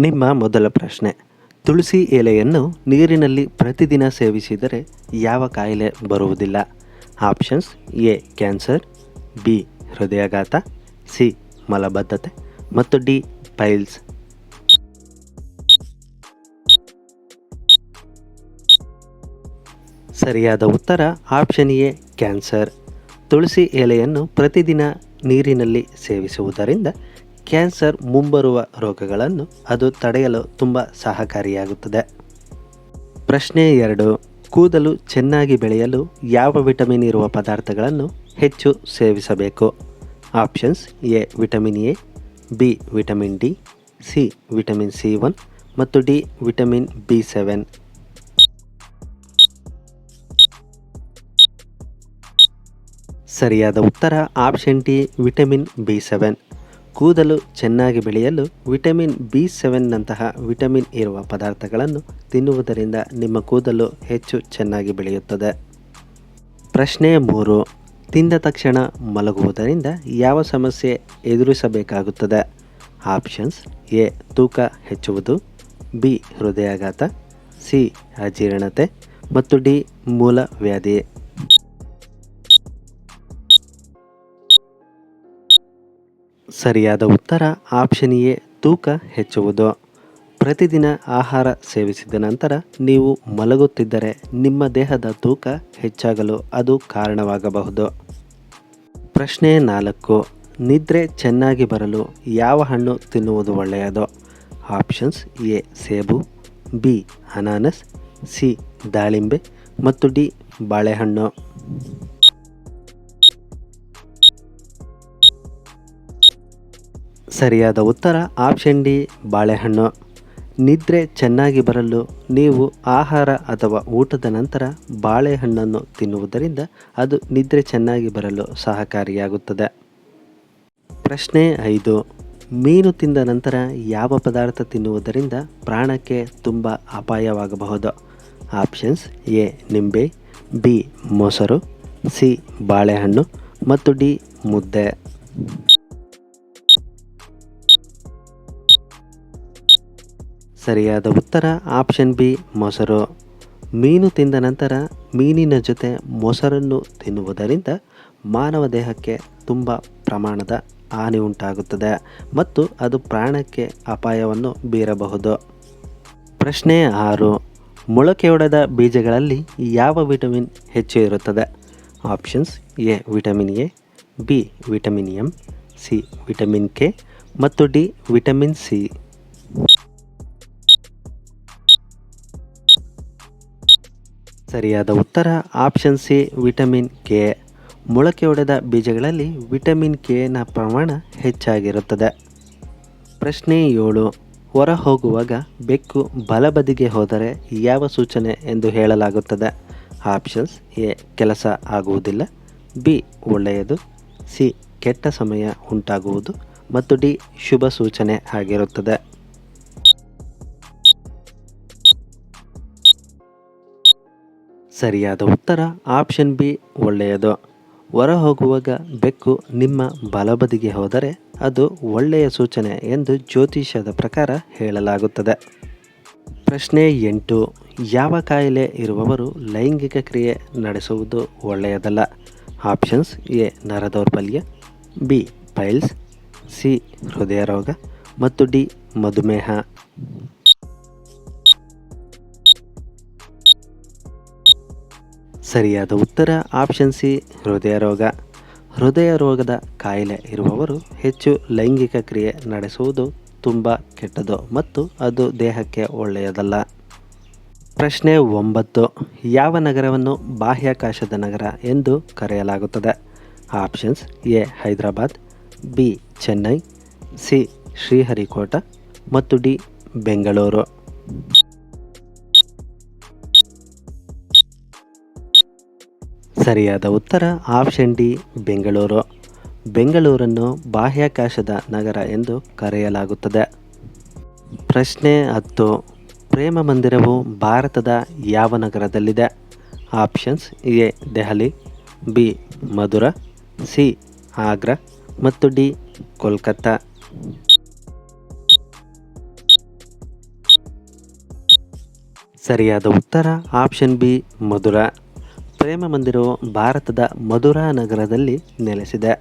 ನಿಮ್ಮ ಮೊದಲ ಪ್ರಶ್ನೆ. ತುಳಸಿ ಎಲೆಯನ್ನು ನೀರಿನಲ್ಲಿ ಪ್ರತಿದಿನ ಸೇವಿಸಿದರೆ ಯಾವ ಕಾಯಿಲೆ ಬರುವುದಿಲ್ಲ? ಆಪ್ಷನ್ಸ್ ಎ, ಕ್ಯಾನ್ಸರ್, ಬಿ, ಹೃದಯಾಘಾತ, ಸಿ, ಮಲಬದ್ಧತೆ ಮತ್ತು ಡಿ, ಪೈಲ್ಸ್. ಸರಿಯಾದ ಉತ್ತರ ಆಪ್ಷನ್ ಎ, ಕ್ಯಾನ್ಸರ್. ತುಳಸಿ ಎಲೆಯನ್ನು ಪ್ರತಿದಿನ ನೀರಿನಲ್ಲಿ ಸೇವಿಸುವುದರಿಂದ ಕ್ಯಾನ್ಸರ್ ಮುಂಬರುವ ರೋಗಗಳನ್ನು ಅದು ತಡೆಯಲು ತುಂಬ ಸಹಕಾರಿಯಾಗುತ್ತದೆ. ಪ್ರಶ್ನೆ ಎರಡು, ಕೂದಲು ಚೆನ್ನಾಗಿ ಬೆಳೆಯಲು ಯಾವ ವಿಟಮಿನ್ ಇರುವ ಪದಾರ್ಥಗಳನ್ನು ಹೆಚ್ಚು ಸೇವಿಸಬೇಕು? Options A, vitamin A, B, vitamin D, C, vitamin C one ಮತ್ತು ಡಿ, ವಿಟಮಿನ್ ಬಿ ಸೆವೆನ್. ಸರಿಯಾದ ಉತ್ತರ option D, vitamin B seven. ಕೂದಲು ಚೆನ್ನಾಗಿ ಬೆಳೆಯಲು ವಿಟಮಿನ್ ಬಿ ಸೆವೆನ್ನಂತಹ ವಿಟಮಿನ್ ಇರುವ ಪದಾರ್ಥಗಳನ್ನು ತಿನ್ನುವುದರಿಂದ ನಿಮ್ಮ ಕೂದಲು ಹೆಚ್ಚು ಚೆನ್ನಾಗಿ ಬೆಳೆಯುತ್ತದೆ. ಪ್ರಶ್ನೆ ಮೂರು. ತಿಂದ ತಕ್ಷಣ ಮಲಗುವುದರಿಂದ ಯಾವ ಸಮಸ್ಯೆ ಎದುರಿಸಬೇಕಾಗುತ್ತದೆ? Options A. ತೂಕ ಹೆಚ್ಚುವುದು, ಬಿ. ಹೃದಯಾಘಾತ, ಸಿ. ಅಜೀರ್ಣತೆ ಮತ್ತು ಡಿ. ಮೂಲ ವ್ಯಾಧಿ. ಸರಿಯಾದ ಉತ್ತರ ಆಪ್ಷನ್ ಎ ತೂಕ ಹೆಚ್ಚುವುದು. ಪ್ರತಿದಿನ ಆಹಾರ ಸೇವಿಸಿದ ನಂತರ ನೀವು ಮಲಗುತ್ತಿದ್ದರೆ ನಿಮ್ಮ ದೇಹದ ತೂಕ ಹೆಚ್ಚಾಗಲು ಅದು ಕಾರಣವಾಗಬಹುದು. ಪ್ರಶ್ನೆ ನಾಲ್ಕು, ನಿದ್ರೆ ಚೆನ್ನಾಗಿ ಬರಲು ಯಾವ ಹಣ್ಣು ತಿನ್ನುವುದು ಒಳ್ಳೆಯದು? ಆಪ್ಷನ್ಸ್ ಎ, ಸೇಬು, ಬಿ, ಅನಾನಸ್, ಸಿ, ದಾಳಿಂಬೆ ಮತ್ತು ಡಿ, ಬಾಳೆಹಣ್ಣು. ಸರಿಯಾದ ಉತ್ತರ ಆಪ್ಷನ್ ಡಿ, ಬಾಳೆಹಣ್ಣು. ನಿದ್ರೆ ಚೆನ್ನಾಗಿ ಬರಲು ನೀವು ಆಹಾರ ಅಥವಾ ಊಟದ ನಂತರ ಬಾಳೆಹಣ್ಣನ್ನು ತಿನ್ನುವುದರಿಂದ ಅದು ನಿದ್ರೆ ಚೆನ್ನಾಗಿ ಬರಲು ಸಹಕಾರಿಯಾಗುತ್ತದೆ. ಪ್ರಶ್ನೆ ಐದು, ಮೀನು ತಿಂದ ನಂತರ ಯಾವ ಪದಾರ್ಥ ತಿನ್ನುವುದರಿಂದ ಪ್ರಾಣಕ್ಕೆ ತುಂಬ ಅಪಾಯವಾಗಬಹುದು? ಆಪ್ಷನ್ಸ್ ಎ, ನಿಂಬೆ, ಬಿ, ಮೊಸರು, ಸಿ, ಬಾಳೆಹಣ್ಣು ಮತ್ತು ಡಿ, ಮುದ್ದೆ. ಸರಿಯಾದ ಉತ್ತರ ಆಪ್ಷನ್ ಬಿ, ಮೊಸರು. ಮೀನು ತಿಂದ ನಂತರ ಮೀನಿನ ಜೊತೆ ಮೊಸರನ್ನು ತಿನ್ನುವುದರಿಂದ ಮಾನವ ದೇಹಕ್ಕೆ ತುಂಬ ಪ್ರಮಾಣದ ಹಾನಿ ಉಂಟಾಗುತ್ತದೆ ಮತ್ತು ಅದು ಪ್ರಾಣಕ್ಕೆ ಅಪಾಯವನ್ನು ಬೀರಬಹುದು. ಪ್ರಶ್ನೆ ಆರು ಮೊಳಕೆಯೊಡೆದ ಬೀಜಗಳಲ್ಲಿ ಯಾವ ವಿಟಮಿನ್ ಹೆಚ್ಚು ಇರುತ್ತದೆ? Options A, vitamin A, B, vitamin M C, vitamin K ಮತ್ತು ಡಿ, ವಿಟಮಿನ್ ಸಿ. ಸರಿಯಾದ ಉತ್ತರ ಆಪ್ಷನ್ ಸಿ, ವಿಟಮಿನ್ ಕೆ. ಮೊಳಕೆಯೊಡೆದ ಬೀಜಗಳಲ್ಲಿ ವಿಟಮಿನ್ ಕೆನ ಪ್ರಮಾಣ ಹೆಚ್ಚಾಗಿರುತ್ತದೆ. ಪ್ರಶ್ನೆ ಏಳು ಹೊರ ಹೋಗುವಾಗ ಬೆಕ್ಕು ಬಲಬದಿಗೆ ಹೋದರೆ ಯಾವ ಸೂಚನೆ ಎಂದು ಹೇಳಲಾಗುತ್ತದೆ? ಆಪ್ಷನ್ಸ್ ಎ, ಕೆಲಸ ಆಗುವುದಿಲ್ಲ. ಬಿ, ಒಳ್ಳೆಯದು. ಸಿ, ಕೆಟ್ಟ ಸಮಯ ಉಂಟಾಗುವುದು. ಮತ್ತು ಡಿ, ಶುಭ ಸೂಚನೆ ಆಗಿರುತ್ತದೆ. ಸರಿಯಾದ ಉತ್ತರ ಆಪ್ಷನ್ ಬಿ ಒಳ್ಳೆಯದು. ಹೊರ ಹೋಗುವಾಗ ಬೆಕ್ಕು ನಿಮ್ಮ ಬಲಬದಿಗೆ ಹೋದರೆ ಅದು ಒಳ್ಳೆಯ ಸೂಚನೆ ಎಂದು ಜ್ಯೋತಿಷ್ಯದ ಪ್ರಕಾರ ಹೇಳಲಾಗುತ್ತದೆ. ಪ್ರಶ್ನೆ ಎಂಟು, ಯಾವ ಕಾಯಿಲೆ ಇರುವವರು ಲೈಂಗಿಕ ಕ್ರಿಯೆ ನಡೆಸುವುದು ಒಳ್ಳೆಯದಲ್ಲ? ಆಪ್ಷನ್ಸ್ ಎ, ನರದೌರ್ಬಲ್ಯ, ಬಿ, ಪೈಲ್ಸ್, ಸಿ ಹೃದಯ ರೋಗ ಮತ್ತು ಡಿ, ಮಧುಮೇಹ. ಸರಿಯಾದ ಉತ್ತರ ಆಪ್ಷನ್ ಸಿ, ಹೃದಯ ರೋಗ. ಹೃದಯ ರೋಗದ ಕಾಯಿಲೆ ಇರುವವರು ಹೆಚ್ಚು ಲೈಂಗಿಕ ಕ್ರಿಯೆ ನಡೆಸುವುದು ತುಂಬ ಕೆಟ್ಟದು ಮತ್ತು ಅದು ದೇಹಕ್ಕೆ ಒಳ್ಳೆಯದಲ್ಲ. ಪ್ರಶ್ನೆ ಒಂಬತ್ತು, ಯಾವ ನಗರವನ್ನು ಬಾಹ್ಯಾಕಾಶದ ನಗರ ಎಂದು ಕರೆಯಲಾಗುತ್ತದೆ? Options A, Hyderabad, B, Chennai, C, Sriharikota ಮತ್ತು ಡಿ, ಬೆಂಗಳೂರು. ಸರಿಯಾದ ಉತ್ತರ ಆಪ್ಷನ್ ಡಿ, ಬೆಂಗಳೂರು. ಬೆಂಗಳೂರನ್ನು ಬಾಹ್ಯಾಕಾಶದ ನಗರ ಎಂದು ಕರೆಯಲಾಗುತ್ತದೆ. ಪ್ರಶ್ನೆ ಹತ್ತು, ಪ್ರೇಮ ಮಂದಿರವು ಭಾರತದ ಯಾವ ನಗರದಲ್ಲಿದೆ? Options A, Delhi, B, Mathura, C, Agra ಮತ್ತು ಡಿ, ಕೋಲ್ಕತ್ತಾ. ಸರಿಯಾದ ಉತ್ತರ ಆಪ್ಷನ್ ಬಿ, ಮಧುರಾ. ಪ್ರೇಮ ಮಂದಿರವು ಭಾರತದ ಮಧುರಾ ನಗರದಲ್ಲಿ ನೆಲೆಸಿದೆ.